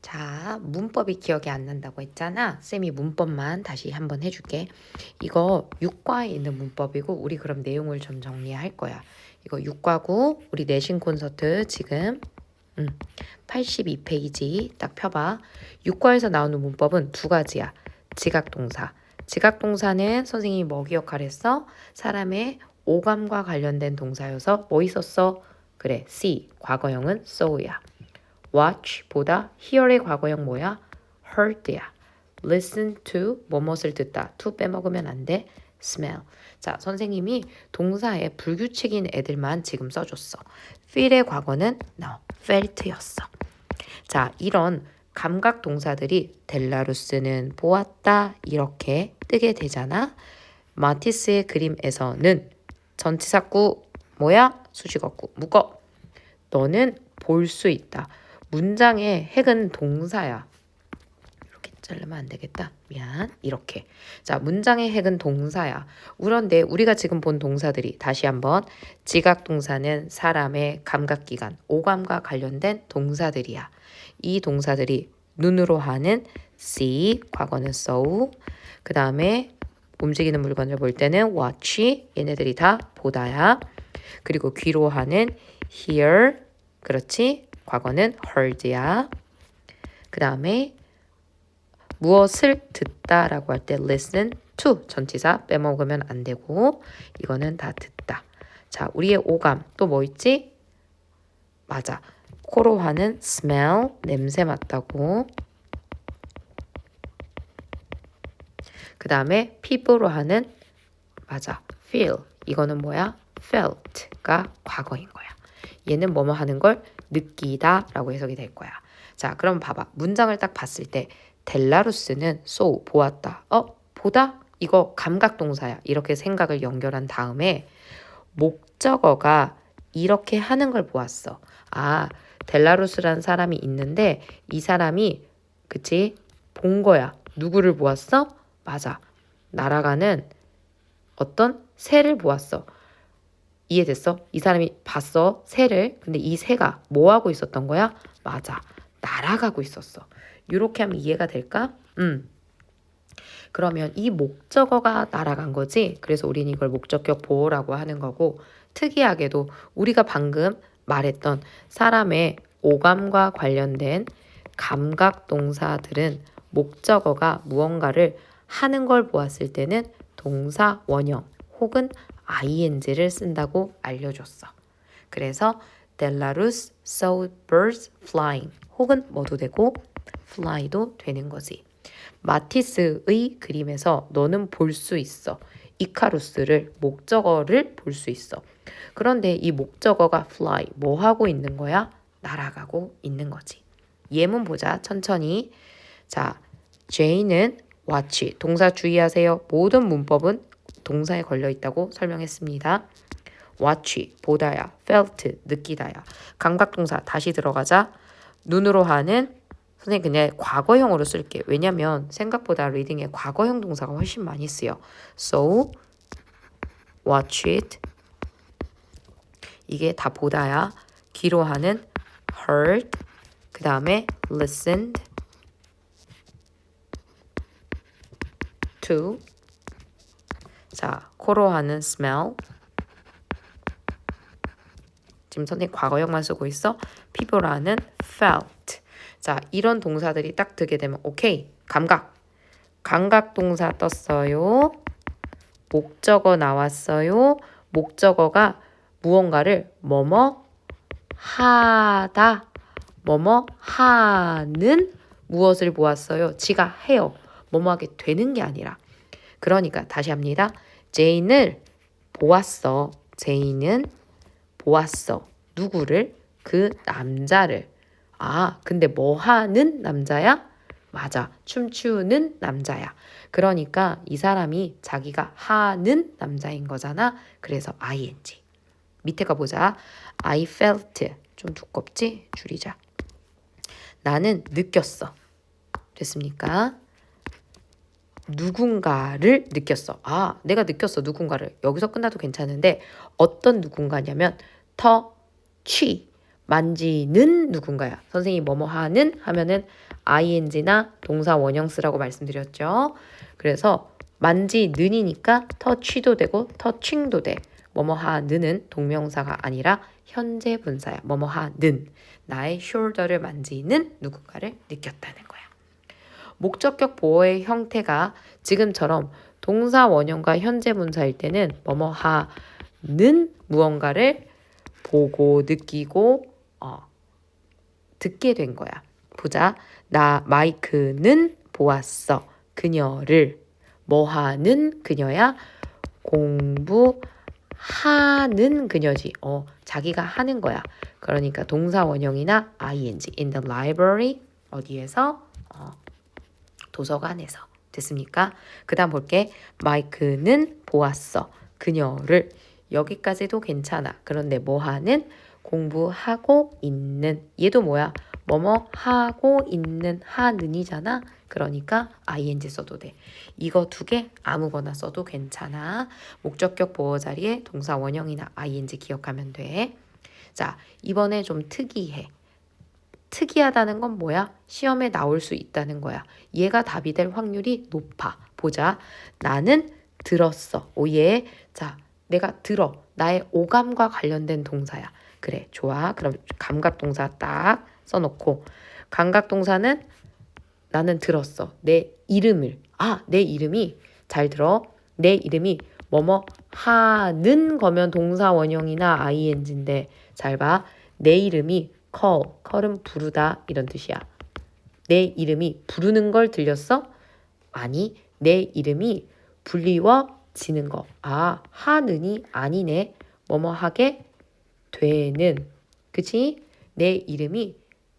자, 문법이 기억이 안 난다고 했잖아. 쌤이 문법만 다시 한번 해줄게. 이거 6과에 있는 문법이고, 우리 그럼 내용을 좀 정리할 거야. 이거 6과고, 우리 내신 콘서트 지금, 음, 82페이지 딱 펴봐. 6과에서 나오는 문법은 두 가지야. 지각동사. 지각동사는 선생님이 뭐 기억하랬어? 사람의 오감과 관련된 동사여서 뭐 있었어? 그래, see. 과거형은 so야. Watch 보다 hear의 과거형 뭐야? heard야. listen to 뭐뭇을 듣다. to 빼먹으면 안 돼. smell. 자, 선생님이 동사에 불규칙인 애들만 지금 써줬어. feel의 과거는 no, felt였어. 자, 이런 감각 동사들이 델라루스는 보았다 이렇게 뜨게 되잖아. 마티스의 그림에서는 전치사구 뭐야? 수식어구 묵어. 너는 볼 수 있다. 문장의 핵은 동사야. 이렇게 자르면 안 되겠다. 미안. 이렇게. 자, 문장의 핵은 동사야. 그런데 우리가 지금 본 동사들이 다시 한번 지각 동사는 사람의 감각 기관, 오감과 관련된 동사들이야. 이 동사들이 눈으로 하는 see, 과거는 saw. 그다음에 움직이는 물건을 볼 때는 watch. 얘네들이 다 보다야. 그리고 귀로 하는 hear. 그렇지? 과거는 heard야. 그 다음에 무엇을 듣다라고 할 때 listen to 전치사 빼먹으면 안 되고 이거는 다 듣다. 자, 우리의 오감 또 뭐 있지? 맞아. 코로 하는 smell 냄새 맡다고. 그 다음에 피부로 하는 맞아 feel 이거는 뭐야? felt가 과거인 거야. 얘는 뭐뭐 하는 걸 느끼다라고 해석이 될 거야. 자, 그럼 봐봐. 문장을 딱 봤을 때 델라루스는 so 보았다. 어, 보다? 이거 감각 동사야. 이렇게 생각을 연결한 다음에 목적어가 이렇게 하는 걸 보았어. 아, 델라루스라는 사람이 있는데 이 사람이 그치? 본 거야. 누구를 보았어? 맞아. 날아가는 어떤 새를 보았어. 이해됐어? 이 사람이 봤어 새를 근데 이 새가 뭐 하고 있었던 거야? 맞아 날아가고 있었어 이렇게 하면 이해가 될까? 음 그러면 이 목적어가 날아간 거지 그래서 우리는 이걸 목적격 보호라고 하는 거고 특이하게도 우리가 방금 말했던 사람의 오감과 관련된 감각 동사들은 목적어가 무언가를 하는 걸 보았을 때는 동사 원형 혹은 ing를 쓴다고 알려줬어. 그래서 델라루스 saw birds flying 혹은 뭐도 되고 fly도 되는 거지. 마티스의 그림에서 너는 볼 수 있어. 이카루스를 목적어를 볼 수 있어. 그런데 이 목적어가 fly 뭐 하고 있는 거야? 날아가고 있는 거지. 예문 보자. 천천히. 자, 제이는 watch 동사 주의하세요. 모든 문법은 동사에 걸려 있다고 설명했습니다. watch 보다야, felt 느끼다야. 감각 동사 다시 들어가자. 눈으로 하는 선생님 그냥 과거형으로 쓸게. 왜냐면 생각보다 리딩에 과거형 동사가 훨씬 많이 쓰여. So watch it. 이게 다 보다야. 귀로 하는 heard. 그 다음에 listened to. 자, 코로 하는 smell. 지금 선생님 과거형만 쓰고 있어. 하는 felt. 자, 이런 동사들이 딱 뜨게 되면 오케이. 감각. 감각 동사 떴어요. 목적어 나왔어요. 목적어가 무언가를 뭐뭐 하다. 뭐뭐 하는 무엇을 보았어요. 지가 해요. 뭐뭐 하게 되는 게 아니라. 그러니까 다시 합니다. 제인을 보았어. 제인은 보았어. 누구를? 그 남자를. 아, 근데 뭐 하는 남자야? 맞아. 춤추는 남자야. 그러니까 이 사람이 자기가 하는 남자인 거잖아. 그래서 ing. 밑에 가보자. I felt. 좀 두껍지? 줄이자. 나는 느꼈어. 됐습니까? 누군가를 느꼈어. 아, 내가 느꼈어. 누군가를. 여기서 끝나도 괜찮은데 어떤 누군가냐면 터치 만지는 누군가야. 선생님이 뭐뭐 하는 하면은 ing나 동사 원형 쓰라고 말씀드렸죠. 그래서 만지는이니까 touch도 되고 touching도 돼. 뭐뭐 하는은 동명사가 아니라 현재 분사야. 뭐뭐 하는 나의 shoulder를 만지는 누군가를 느꼈다는 거야. 목적격 보어의 형태가 지금처럼 동사 원형과 현재 분사일 때는 뭐뭐 하는 무언가를 보고 느끼고 어, 듣게 된 거야. 보자. 나 마이크는 보았어. 그녀를 뭐 하는 그녀야? 공부하는 그녀지. 어, 자기가 하는 거야. 그러니까 동사 원형이나 ing in the library 어디에서 어, 도서관에서 됐습니까? 그 다음 볼게. 마이크는 보았어. 그녀를 여기까지도 괜찮아. 그런데 뭐 하는 공부하고 있는 얘도 뭐야? 뭐뭐 하고 있는 하는이잖아. 그러니까 ing 써도 돼. 이거 두 개 아무거나 써도 괜찮아. 목적격 보호 자리에 동사 원형이나 ing 기억하면 돼. 자, 이번에 좀 특이해. 특이하다는 건 뭐야? 시험에 나올 수 있다는 거야. 얘가 답이 될 확률이 높아. 보자. 나는 들었어. 오예. 자, 내가 들어. 나의 오감과 관련된 동사야. 그래, 좋아. 그럼 감각 동사 딱 써놓고 감각 동사는 나는 들었어. 내 이름을. 아, 내 이름이 잘 들어. 내 이름이 뭐뭐 하는 거면 동사 원형이나 ing인데 잘 봐. 내 이름이 call. call은 부르다 이런 뜻이야. 내 이름이 부르는 걸 들렸어? 아니, 내 이름이 불리워지는 거. 아, 하는이 아니네. 뭐뭐 하게 되는. 그치? 내 이름이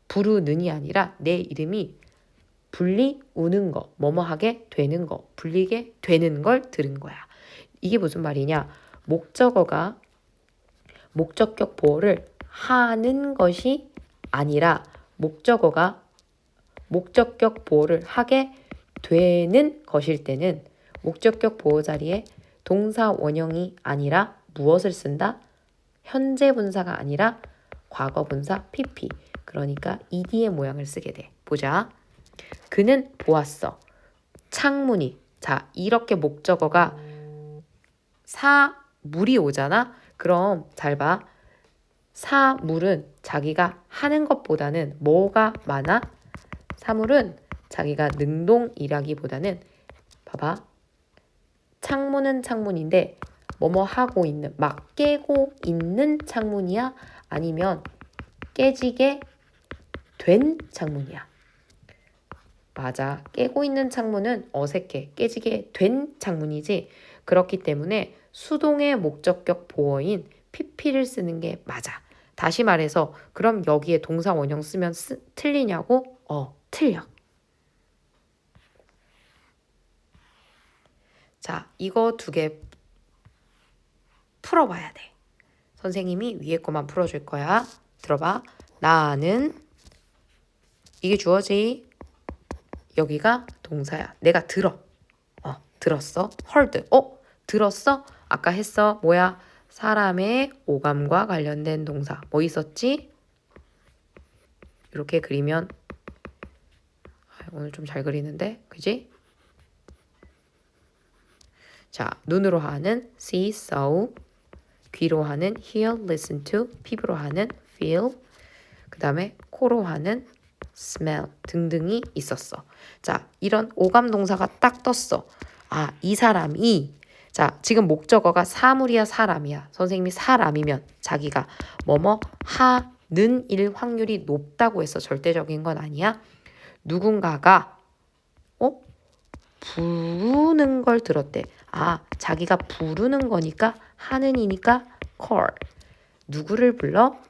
부르는이 아니라 내 이름이 불리 우는 거, 뭐뭐 하게 되는 거, 불리게 되는 걸 들은 거야. 이게 무슨 말이냐? 목적어가 목적격 보호를 하는 것이 아니라 목적어가 목적격 보호를 하게 되는 것일 때는 목적격 보호 자리에 동사 원형이 아니라 무엇을 쓴다? 현재 분사가 아니라 과거 분사 pp. 그러니까 ed의 모양을 쓰게 돼. 보자. 그는 보았어. 창문이. 자, 이렇게 목적어가 사물이 오잖아. 그럼 잘 봐. 사물은 자기가 하는 것보다는 뭐가 많아? 사물은 자기가 능동이라기보다는 봐봐. 창문은 창문인데 뭐뭐 하고 있는 막 깨고 있는 창문이야? 아니면 깨지게 된 창문이야. 맞아. 깨고 있는 창문은 어색해. 깨지게 된 창문이지. 그렇기 때문에 수동의 목적격 보어인 pp를 쓰는 게 맞아. 다시 말해서 그럼 여기에 동사 원형 쓰면 쓰, 틀리냐고? 어, 틀려. 자, 이거 두 개 풀어봐야 돼. 선생님이 위에 거만 풀어줄 거야. 들어봐. 나는 이게 주어지. 여기가 동사야. 내가 들어. 어, 들었어. heard. 어, 들었어? 아까 했어. 뭐야? 사람의 오감과 관련된 동사. 뭐 있었지? 이렇게 그리면 아, 오늘 좀 잘 그리는데. 그지? 자, 눈으로 하는 see, saw, 귀로 하는 hear, listen to, 피부로 하는 feel, 그 다음에 코로 하는 smell 등등이 있었어. 자, 이런 오감 동사가 딱 떴어. 아, 이 사람이 자, 지금 목적어가 사물이야, 사람이야. 선생님이 사람이면 자기가 뭐뭐 하는 일 확률이 높다고 해서 절대적인 건 아니야. 누군가가 어? 부르는 걸 들었대. 아, 자기가 부르는 거니까 하는 이니까 call. 누구를 불러?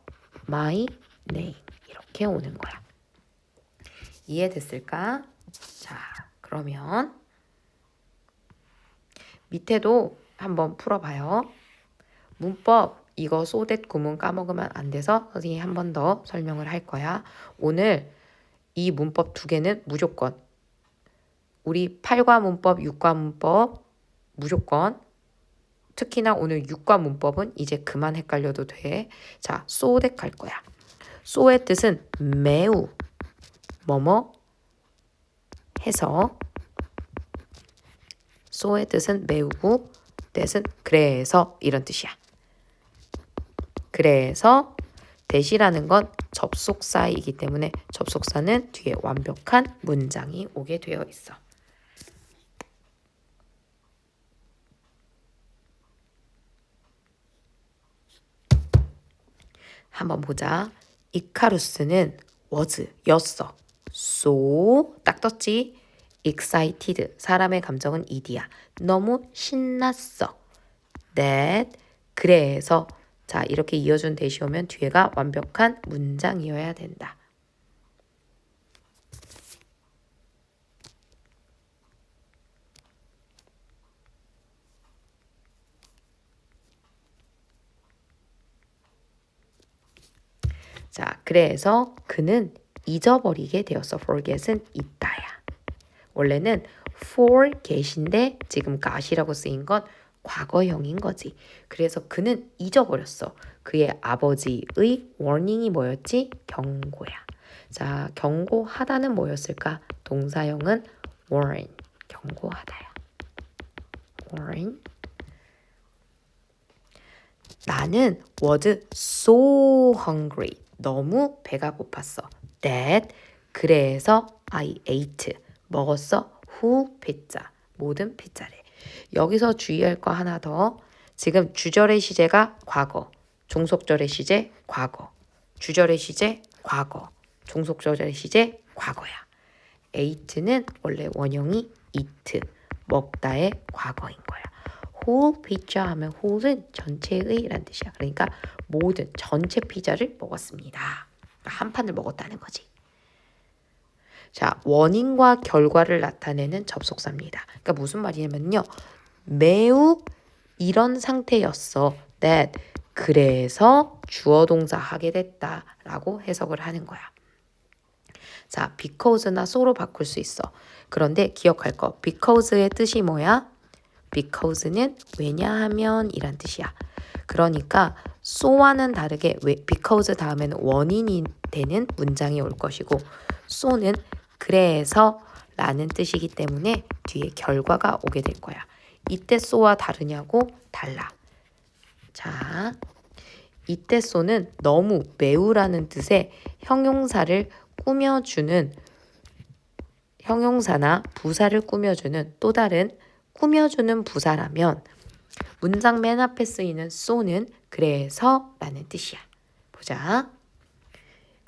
my name. 이렇게 오는 거야. 이해됐을까? 자, 그러면 밑에도 한번 풀어봐요. 문법 이거 소댓 구문 까먹으면 안 돼서 선생님이 한 번 더 설명을 할 거야. 오늘 이 문법 두 개는 무조건 우리 8과 문법, 6과 문법 무조건 특히나 오늘 6과 문법은 이제 그만 헷갈려도 돼. 자, 소댓 갈 거야. so의 뜻은 매우 뭐뭐 해서 so의 뜻은 매우고 that은 그래서 이런 뜻이야. 그래서 that이라는 건 접속사이기 때문에 접속사는 뒤에 완벽한 문장이 오게 되어 있어. 한번 보자. 이카루스는 was 였어. so 딱 떴지. Excited 사람의 감정은 id야. 너무 신났어. that 그래서 자 이렇게 이어준 대시 오면 뒤에가 완벽한 문장이어야 된다. 자, 그래서 그는 잊어버리게 되었어. forget은 있다야. 원래는 forget인데 지금 got이라고 쓰인 건 과거형인 거지. 그래서 그는 잊어버렸어. 그의 아버지의 warning이 뭐였지? 경고야. 자, 경고하다는 뭐였을까? 동사형은 warn. 경고하다야. warn. 나는 was so hungry. 너무 배가 고팠어. That 그래서 I ate 먹었어? who 피자. 모든 피자를 여기서 주의할 거 하나 더. 지금 주절의 시제가 과거 종속절의 시제 과거. 주절의 시제 과거 종속절의 시제 과거야. ate는 원래 원형이 eat 먹다의 과거인 거야. whole pizza 하면 whole은 전체의 란 뜻이야. 그러니까 모든 전체 피자를 먹었습니다. 그러니까 한 판을 먹었다는 거지 자, 원인과 결과를 나타내는 접속사입니다. 그러니까 무슨 말이냐면요. 매우 이런 상태였어. that 그래서 주어 동사 하게 됐다라고 해석을 하는 거야. 자, because나 so로 바꿀 수 있어. 그런데 기억할 거. because의 뜻이 뭐야? because는 왜냐하면 이란 뜻이야. 그러니까 so와는 다르게 because 다음에는 원인이 되는 문장이 올 것이고 so는 그래서 라는 뜻이기 때문에 뒤에 결과가 오게 될 거야. 이때 쏘와 다르냐고 달라. 자, 이때 쏘는 너무 매우라는 뜻의 형용사를 꾸며주는 형용사나 부사를 꾸며주는 또 다른 꾸며주는 부사라면 문장 맨 앞에 쓰이는 쏘는 그래서 라는 뜻이야. 보자.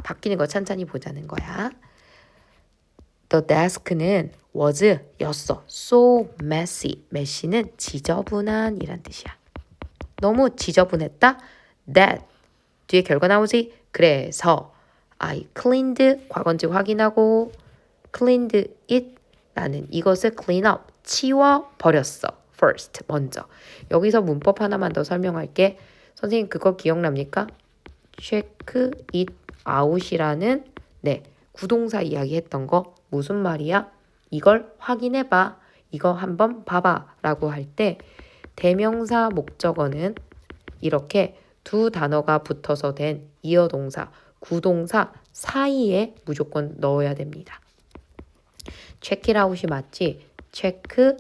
바뀌는 거 천천히 보자는 거야. The desk는 was 였어. So messy. messy는 지저분한 이란 뜻이야. 너무 지저분했다. That 뒤에 결과 나오지. 그래서 I cleaned 과거인지 확인하고 cleaned it 나는 이것을 clean up 치워 버렸어. First 먼저 여기서 문법 하나만 더 설명할게. 선생님 그거 기억납니까? check it out이라는 네 구동사 이야기 했던 거 무슨 말이야? 이걸 확인해 봐. 이거 한번 봐봐. 라고 할 때 대명사 목적어는 이렇게 두 단어가 붙어서 된 이어 동사, 구동사 사이에 무조건 넣어야 됩니다. out이 맞지? check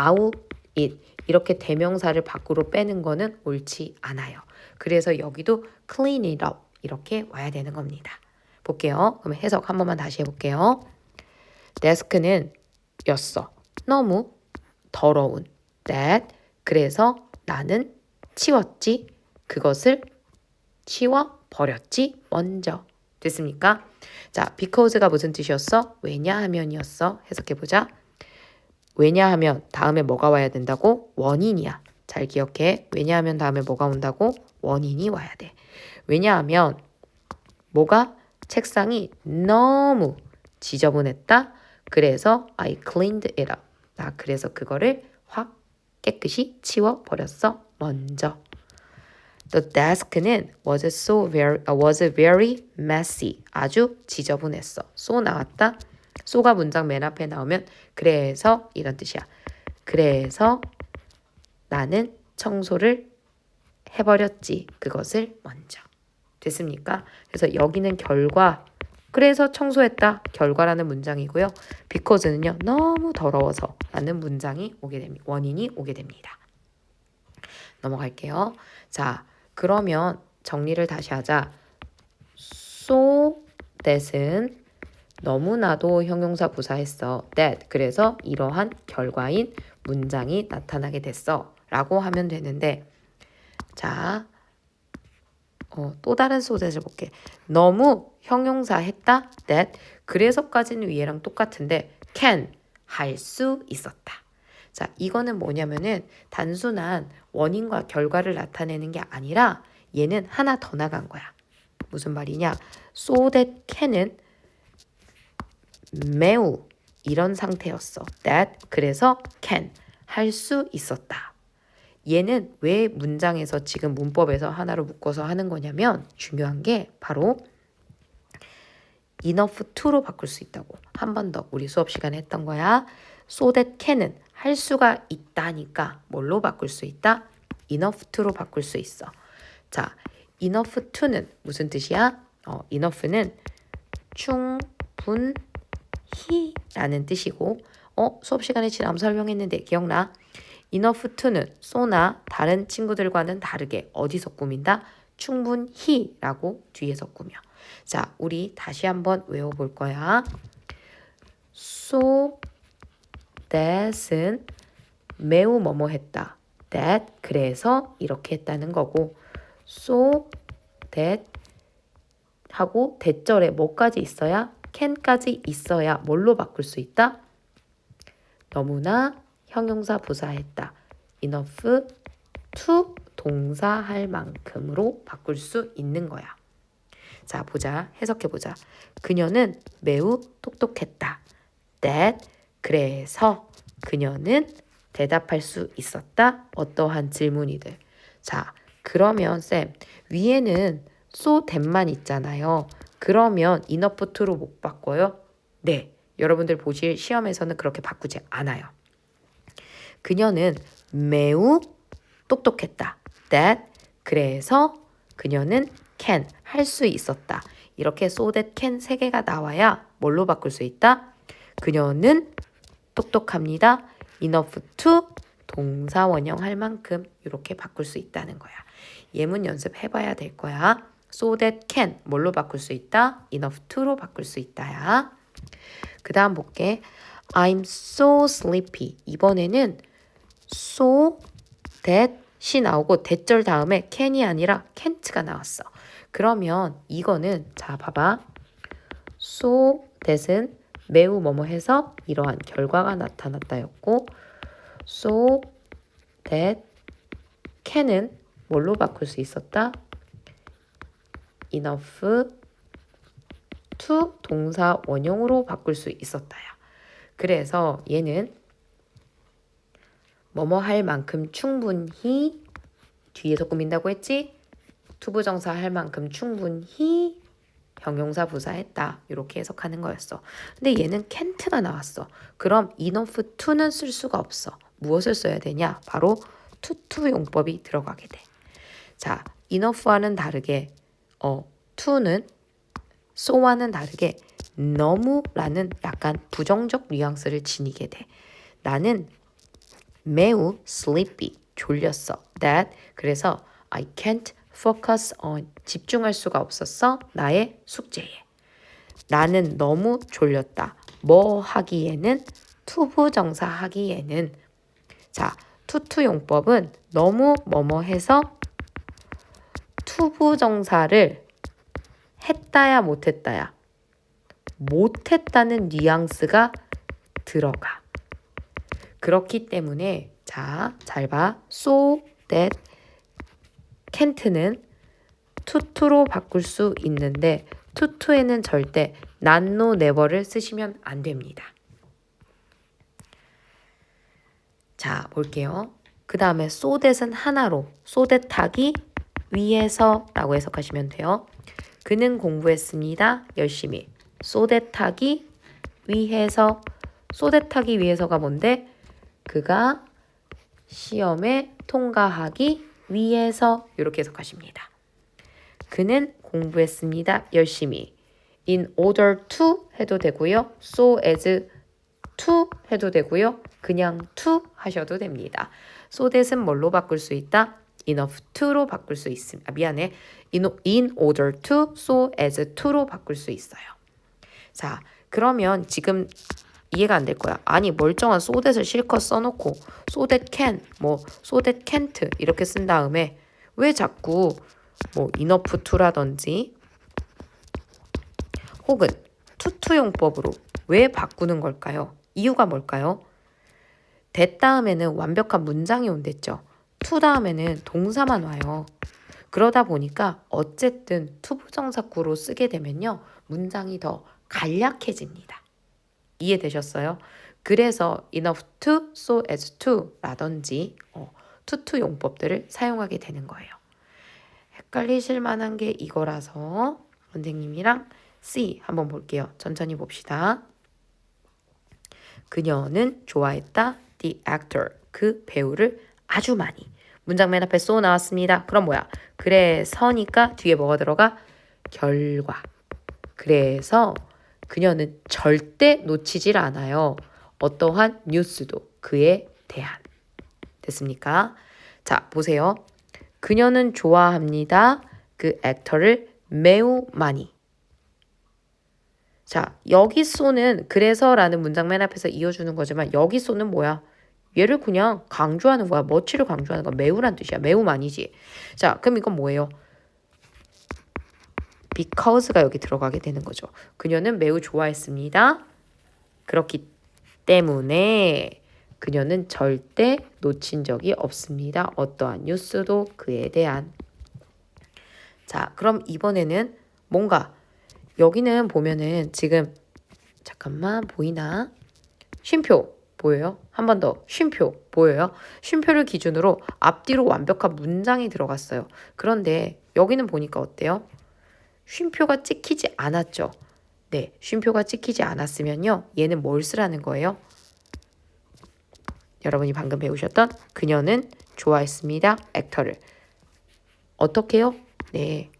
out it. 이렇게 대명사를 밖으로 빼는 거는 옳지 않아요. 그래서 여기도 clean it up 이렇게 와야 되는 겁니다. 볼게요. 그럼 해석 한 번만 다시 해볼게요. 데스크는 였어. 너무 더러운. that. 그래서 나는 치웠지. 그것을 치워 버렸지. 먼저. 됐습니까? 자, because가 무슨 뜻이었어? 왜냐하면이었어. 해석해 보자. 왜냐하면 다음에 뭐가 와야 된다고? 원인이야. 잘 기억해. 왜냐하면 다음에 뭐가 온다고? 원인이 와야 돼. 왜냐하면 뭐가 책상이 너무 지저분했다. 그래서 I cleaned it up. 나 그래서 그거를 확 깨끗이 치워 버렸어. 먼저. The desk는 was so very was very messy. 아주 지저분했어. so 나왔다. so가 문장 맨 앞에 나오면 그래서 이런 뜻이야. 그래서 나는 청소를 해버렸지. 그것을 먼저. 됐습니까? 그래서 여기는 결과 그래서 청소했다 결과라는 문장이고요. because는요 너무 더러워서 라는 문장이 오게 됩니다. 원인이 오게 됩니다. 넘어갈게요. 자 그러면 정리를 다시 하자. so that은 너무나도 형용사 부사했어. that 그래서 이러한 결과인 문장이 나타나게 됐어. 라고 하면 되는데 자 어, 또 다른 that을 볼게. 너무 형용사 했다. that 그래서까지는 위에랑 똑같은데 can 할 수 있었다. 자, 이거는 뭐냐면은 단순한 원인과 결과를 나타내는 게 아니라 얘는 하나 더 나간 거야. 무슨 말이냐? so that can은 매우 이런 상태였어. that 그래서 can 할 수 있었다. 얘는 왜 문장에서 지금 문법에서 하나로 묶어서 하는 거냐면 중요한 게 바로 enough to로 바꿀 수 있다고. 한 번 더 우리 수업 시간에 했던 거야. so that can은 할 수가 있다니까 뭘로 바꿀 수 있다? enough to로 바꿀 수 있어. 자, enough to는 무슨 뜻이야? 어, enough는 충분히라는 뜻이고 어, 수업 시간에 지난 설명했는데 기억나? To는 so나 다른 친구들과는 다르게 어디서 꾸민다? 충분히라고 뒤에서 꾸며. 자, 우리 다시 한번 외워볼 거야. so that은 매우 뭐뭐 했다. that 그래서 이렇게 했다는 거고 so that 하고 대절에 뭐까지 있어야 can까지 있어야 뭘로 바꿀 수 있다? 너무나 형용사 부사했다. enough to 동사할 만큼으로 바꿀 수 있는 거야. 자, 보자. 해석해 보자. 그녀는 매우 똑똑했다. that 그래서 그녀는 대답할 수 있었다. 어떠한 질문이들. 자, 그러면 쌤 위에는 so that만 있잖아요. 그러면 enough to로 못 바꿔요? 네. 여러분들 보실 시험에서는 그렇게 바꾸지 않아요. 그녀는 매우 똑똑했다. that 그래서 그녀는 can 할 수 있었다. 이렇게 so that can 세 개가 나와야 뭘로 바꿀 수 있다? 그녀는 똑똑합니다. enough to 동사 원형 할 만큼 이렇게 바꿀 수 있다는 거야. 예문 연습해 봐야 될 거야. so that can 뭘로 바꿀 수 있다? enough to로 바꿀 수 있다야. 그다음 볼게. I'm so sleepy. 이번에는 so that이 나오고 대절 다음에 can이 아니라 can't가 나왔어. 그러면 이거는 자 봐봐. so that은 매우 뭐뭐 해서 이러한 결과가 나타났다였고 so that can은 뭘로 바꿀 수 있었다? enough to 동사 원형으로 바꿀 수 있었다야. 그래서 얘는 뭐뭐 할 만큼 충분히 뒤에서 꾸민다고 했지? 투부정사 할 만큼 충분히 형용사 부사했다. 이렇게 해석하는 거였어. 근데 얘는 can't가 나왔어. 그럼 enough to는 쓸 수가 없어. 무엇을 써야 되냐? 바로 투투 용법이 들어가게 돼. 자, enough와는 다르게 어, to는 so와는 다르게 너무라는 약간 부정적 뉘앙스를 지니게 돼. 나는 매우 sleepy, 졸렸어. That 그래서 I can't focus on 집중할 수가 없었어. 나의 숙제에. 나는 너무 졸렸다. 뭐 하기에는 투부정사 하기에는 자 투투 용법은 너무 뭐뭐 해서 투부정사를 했다야 못했다야 못했다는 뉘앙스가 들어가. 그렇기 때문에 자, 잘 봐. so that can't는 투투로 바꿀 수 있는데 투투에는 절대 난노 네버를 쓰시면 안 됩니다. 자, 볼게요. 그 다음에 so that은 하나로 so that 하기 위해서 라고 해석하시면 돼요. 그는 공부했습니다. 열심히. so that 하기 위해서 so that 하기 위해서가 뭔데? 그가 시험에 통과하기 위해서 이렇게 해석하십니다. 그는 공부했습니다. 열심히. in order to 해도 되고요. so as to 해도 되고요. 그냥 to 하셔도 됩니다. so that은 뭘로 바꿀 수 있다? enough to로 바꿀 수 있습니다. 아, 미안해. in, in order to, so as to로 바꿀 수 있어요. 자, 그러면 지금 이해가 안 될 거야. 아니 멀쩡한 that을 실컷 써놓고 that can, 뭐 that can't 이렇게 쓴 다음에 왜 자꾸 뭐 enough to라든지 혹은 투투용법으로 왜 바꾸는 걸까요? 이유가 뭘까요? that 다음에는 완벽한 문장이 온댔죠. to 다음에는 동사만 와요. 그러다 보니까 어쨌든 투부정사구로 쓰게 되면요. 문장이 더 간략해집니다. 이해되셨어요? 그래서 enough to, so as to 라든지 어, 투투 용법들을 사용하게 되는 거예요. 헷갈리실 만한 게 이거라서 선생님이랑 C 한번 볼게요. 천천히 봅시다. 그녀는 좋아했다. The actor. 그 배우를 아주 많이. 문장 맨 앞에 so 나왔습니다. 그럼 뭐야? 그래서니까 뒤에 뭐가 들어가? 결과. 그래서 그녀는 절대 놓치질 않아요. 어떠한 뉴스도 그에 대한. 됐습니까? 자, 보세요. 그녀는 좋아합니다. 그 액터를 매우 많이. 자, 여기 쏘는 그래서라는 문장 맨 앞에서 이어주는 거지만 여기 쏘는 뭐야? 얘를 그냥 강조하는 거야. 멋지를 강조하는 거. 매우란 뜻이야. 매우 많이지. 자, 그럼 이건 뭐예요? Because가 여기 들어가게 되는 거죠. 그녀는 매우 좋아했습니다. 그렇기 때문에 그녀는 절대 놓친 적이 없습니다. 어떠한 뉴스도 그에 대한. 자, 그럼 이번에는 뭔가 여기는 보면은 지금 잠깐만 보이나? 쉼표 보여요? 한 번 더 쉼표 보여요? 쉼표를 기준으로 앞뒤로 완벽한 문장이 들어갔어요. 그런데 여기는 보니까 어때요? 쉼표가 찍히지 않았죠. 네, 쉼표가 찍히지 않았으면요. 얘는 뭘 쓰라는 거예요? 여러분이 방금 배우셨던 그녀는 좋아했습니다. 액터를. 어떻게요? 네.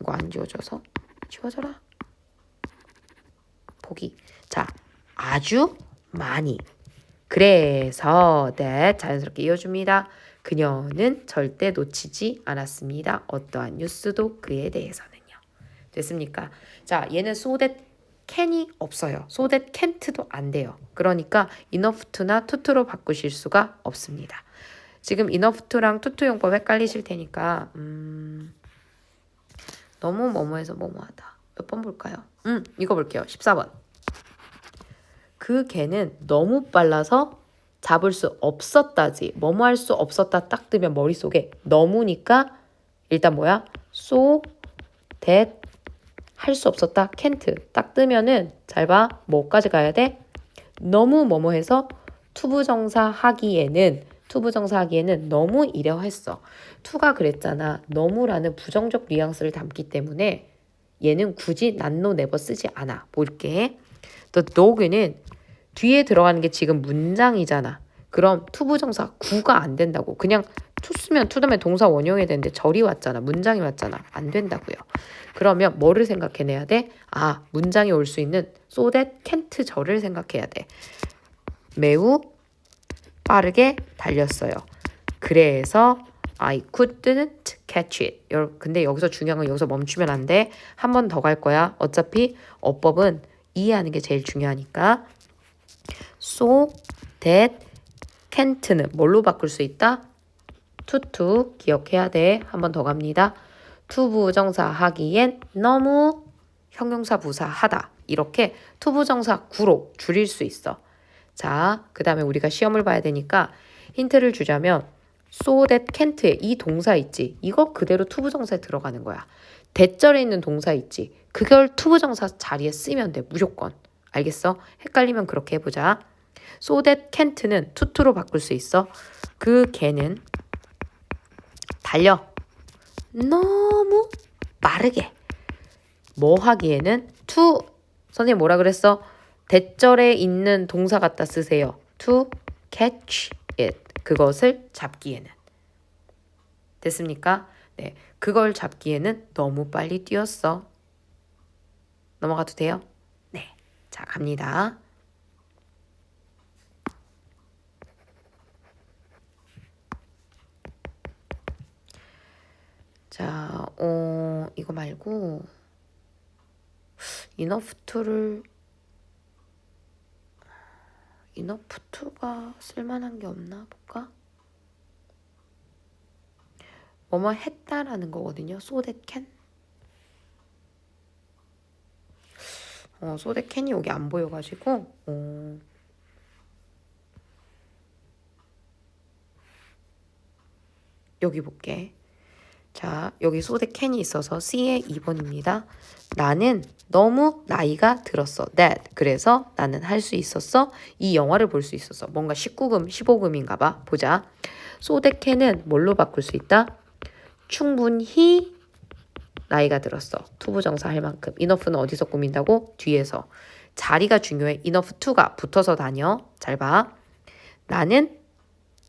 이거 안 지워져서 지워져라. 보기. 자, 아주 많이. 그래서 that 자연스럽게 이어줍니다. 그녀는 절대 놓치지 않았습니다. 어떠한 뉴스도 그에 대해서는요. 됐습니까? 자, 얘는 so that can이 없어요. so that can't도 안 돼요. 그러니까 enough to나 to로 바꾸실 수가 없습니다. 지금 enough to랑 to 용법 헷갈리실 테니까 음, 너무 뭐뭐해서 뭐뭐하다. 몇 번 볼까요? 음, 이거 볼게요. 14번. 그 개는 너무 빨라서 잡을 수 없었다지. 뭐뭐 할 수 없었다 딱 뜨면 머릿속에 너무니까 일단 뭐야? so that 할 수 없었다 can't 딱 뜨면은 잘 봐. 뭐까지 가야 돼? 너무 뭐뭐 해서 투부정사 하기에는 투부정사 하기에는 너무 이러했어. 투가 그랬잖아. 너무라는 부정적 뉘앙스를 담기 때문에 얘는 굳이 난노 네버 쓰지 않아. 볼게. The dog는 뒤에 들어가는 게 지금 문장이잖아. 그럼 투부정사 구가 안 된다고. 그냥 투 쓰면 투 다음에 동사 원형이 되는데 절이 왔잖아. 문장이 왔잖아. 안 된다고요. 그러면 뭐를 생각해내야 돼? 아, 문장이 올 수 있는 so that can't 절을 생각해야 돼. 매우 빠르게 달렸어요. 그래서 I couldn't catch it. 근데 여기서 중요한 건 여기서 멈추면 안 돼. 한 번 더 갈 거야. 어차피 어법은 이해하는 게 제일 중요하니까. So that can't는 뭘로 바꿀 수 있다? 투투 기억해야 돼. 한 번 더 갑니다. 투부정사 하기엔 너무 형용사 부사 하다. 이렇게 투부정사 구로 줄일 수 있어. 자, 그 다음에 우리가 시험을 봐야 되니까 힌트를 주자면 so that can't에 이 동사 있지. 이거 그대로 투부정사에 들어가는 거야. 대절에 있는 동사 있지. 그걸 투부정사 자리에 쓰면 돼. 무조건. 알겠어? 헷갈리면 그렇게 해보자. So that can't는 투투로 바꿀 수 있어. 그 개는 달려. 너무 빠르게. 뭐 하기에는 to 선생님 뭐라 그랬어? 대절에 있는 동사 갖다 쓰세요. to catch it. 그것을 잡기에는. 됐습니까? 네, 그걸 잡기에는 너무 빨리 뛰었어. 넘어가도 돼요? 네. 자, 갑니다. 자, 어, 이거 말고 enough to가 쓸만한 게 없나 볼까? 뭐뭐 했다라는 거거든요. can. 어, can이 여기 안 보여가지고 어, 여기 볼게. 자, 여기 that can이 있어서 C의 2번입니다. 나는 너무 나이가 들었어. that. 그래서 나는 할 수 있었어. 이 영화를 볼 수 있었어. 뭔가 19금, 15금인가 봐. 보자. that can은 뭘로 바꿀 수 있다? 충분히 나이가 들었어. 투부정사 할 만큼. enough는 어디서 꾸민다고? 뒤에서. 자리가 중요해. enough to가 붙어서 다녀. 잘 봐. 나는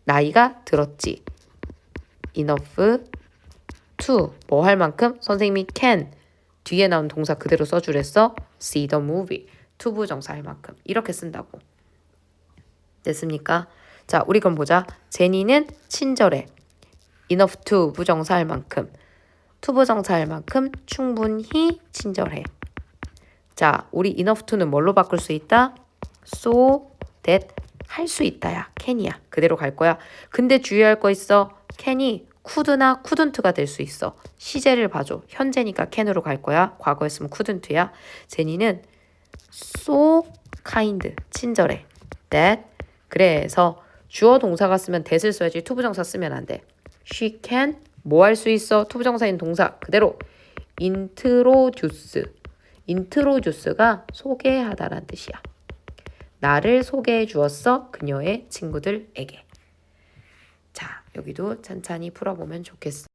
나이가 들었지. enough to 뭐 할 만큼 선생님이 can 뒤에 나온 동사 그대로 써주랬어. see the movie 투부정사 할 만큼 이렇게 쓴다고. 됐습니까? 자, 우리 그럼 보자. 제니는 친절해. enough to 부정사 할 만큼 투부정사 할 만큼 충분히 친절해. 자, 우리 enough to는 뭘로 바꿀 수 있다? so that 할 수 있다야. can이야. 그대로 갈 거야. 근데 주의할 거 있어. can이 could나 couldn't가 될 수 있어. 시제를 봐줘. 현재니까 can으로 갈 거야. 과거였으면 couldn't야. 제니는 so kind 친절해. that 그래서 주어 동사가 쓰면 that을 써야지 투부정사 쓰면 안 돼. She can 뭐 할 수 있어? 투부정사인 동사 그대로 introduce introduce가 소개하다라는 뜻이야. 나를 소개해 주었어 그녀의 친구들에게. 자 여기도 찬찬히 풀어보면 좋겠어.